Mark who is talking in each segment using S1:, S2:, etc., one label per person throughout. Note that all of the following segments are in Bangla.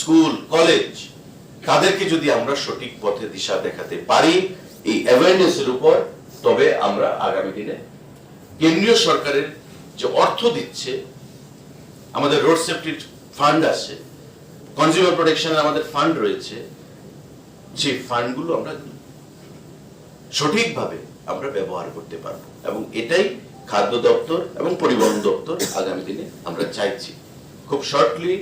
S1: স্কুল, কলেজ তাদেরকে যদি আমরা সঠিক পথে দিশা দেখাতে পারি, এই অ্যাওয়ারনেসের উপর, তবে আমরা আগামী দিনে কেন্দ্রীয় সরকারের যে অর্থ দিচ্ছে, আমাদের রোড সেফটির ফান্ড আছে কনজিউমার প্রোটেকশনের আমাদের ফান্ড রয়েছে, সেই ফান্ডগুলো আমরা সঠিকভাবে আমরা ব্যবহার করতে পারব এবং এটাই খাদ্য দপ্তর এবং পরিবহন দপ্তর আগামী দিনে আমরা চাইছি। খুব শর্টলি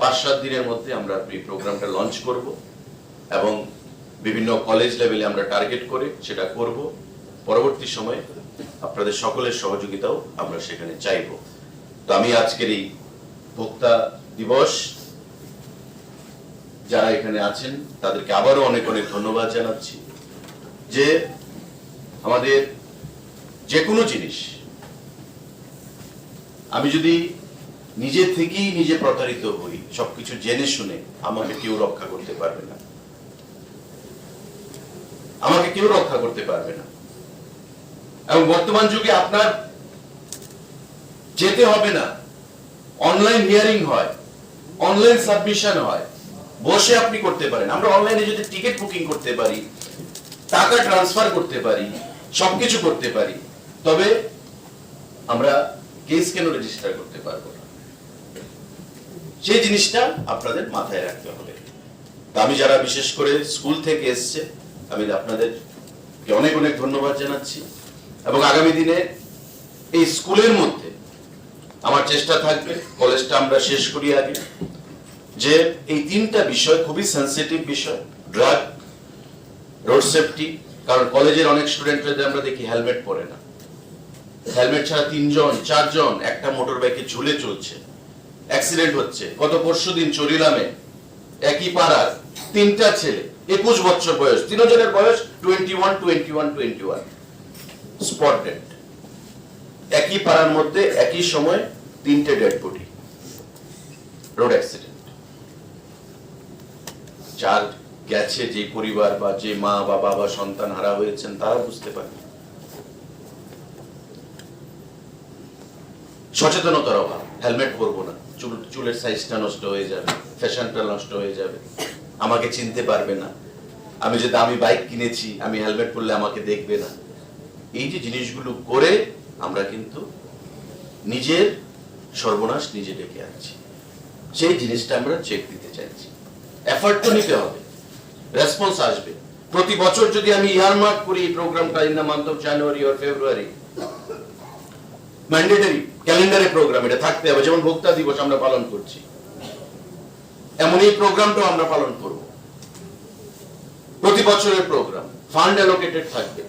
S1: পাঁচ সাত দিনের মধ্যে আমরা এই প্রোগ্রামটা লঞ্চ করব এবং বিভিন্ন কলেজ লেভেলে আমরা টার্গেট করে সেটা করব। পরবর্তী সময়ে আপনাদের সকলের সহযোগিতাও আমরা সেখানে চাইব। তো আমি আজকের এই ভোক্তা দিবস, যারা এখানে আছেন, তাদেরকে আবারও অনেক অনেক ধন্যবাদ জানাচ্ছি যে আমাদের যে কোনো জিনিস, আমি যদি নিজে থেকেই নিজে প্রতারিত হই, সবকিছু জেনে শুনে আমাকে কেউ রক্ষা করতে পারবে না। আমাকে কেউ রক্ষা করতে পারবে না। এবং বর্তমান যুগে আপনার যেতে হবে না। অনলাইন হিয়ারিং হয়, অনলাইন সাবমিশন হয়, বসে আপনি করতে পারেন। আমরা অনলাইনে যদি টিকিট বুকিং করতে পারি, টাকা ট্রান্সফার করতে পারি, সবকিছু করতে পারি, তবে আমরা কেস কেন রেজিস্টার করতে পারব না? সেই জিনিসটা আপনাদের মাথায় রাখতে হবে। আমি যারা বিশেষ করে স্কুল থেকে এসছে, আমি আপনাদেরকে অনেক অনেক ধন্যবাদ জানাচ্ছি। এবং আগামী দিনে এই স্কুলের মধ্যে আমার চেষ্টা থাকবে, কলেজটা আমরা শেষ করি আগে, যে এই তিনটা বিষয় খুবই সেন্সিটিভ বিষয় ড্রাগ রোড সেফটি কারণ কলেজের অনেক স্টুডেন্টরা আমরা দেখি হেলমেট পরে না। হেলমেট ছাড়া তিনজন, চারজন একটা মোটর বাইকে ঝুলে চলছে। অ্যাক্সিডেন্ট হচ্ছে। গত পরশু দিন চরিলামে একই পাড়ার তিনটা ছেলে, একুশ বছর বয়স, তিনজনের বয়স twenty one twenty one twenty one spot dead একই পাড়ার মধ্যে একই সময় তিনটে ডেড বডি রোড অ্যাক্সিডেন্ট যার গেছে যে পরিবার বা যে মা বা বাবা সন্তান হারা হয়েছেন, তারা বুঝতে পারে সচেতনতার অভাব। হেলমেট পরবো না। চুল, চুলের সাইজটা নষ্ট হয়ে যাবে ফ্যাশনটা নষ্ট হয়ে যাবে। আমাকে চিনতে পারবে না। আমি যে দামি বাইক কিনেছি, আমি হেলমেট পরলে আমাকে দেখবে না। এই যে জিনিসগুলো করে আমরা কিন্তু নিজের সর্বনাশ নিজে ডেকে আনছি। সেই জিনিসটা আমরা চেক দিতে চাইছি। এফার্ট তো নিতে হবে। রেসপন্স আসবে। প্রতি বছর যদি আমি ইয়ারমার্ক করি এই প্রোগ্রামটা in the month of January or February mandatory ক্যালেন্ডারে প্রোগ্রাম এটা থাকতে হবে। যেমন ভোক্তা দিবস আমরা পালন করছি। এমন এই প্রোগ্রামটাও আমরা পালন করব। প্রতি বছরের প্রোগ্রাম ফান্ড অ্যালোকেটেড থাকবে।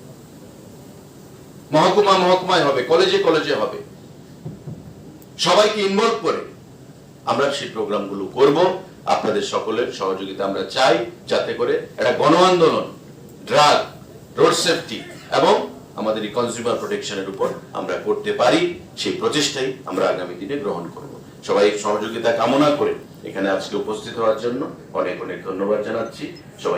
S1: মহকুমা মহকুমায় হবে কলেজে কলেজে হবে। সবাইকে ইনভলভ করে আমরা সেই প্রোগ্রামগুলো করব। আপনাদের সকলের সহযোগিতা আমরা চাই, যাতে করে একটা গণ আন্দোলন ড্রাগ রোড সেফটি এবং আমাদের এই কনজিউমার প্রোটেকশনের উপর আমরা করতে পারি, সেই প্রচেষ্টাই আমরা আগামী দিনে গ্রহণ করব। সবাই সহযোগিতা কামনা করে এখানে আজকে উপস্থিত হওয়ার জন্য অনেক অনেক ধন্যবাদ জানাচ্ছি। সবাই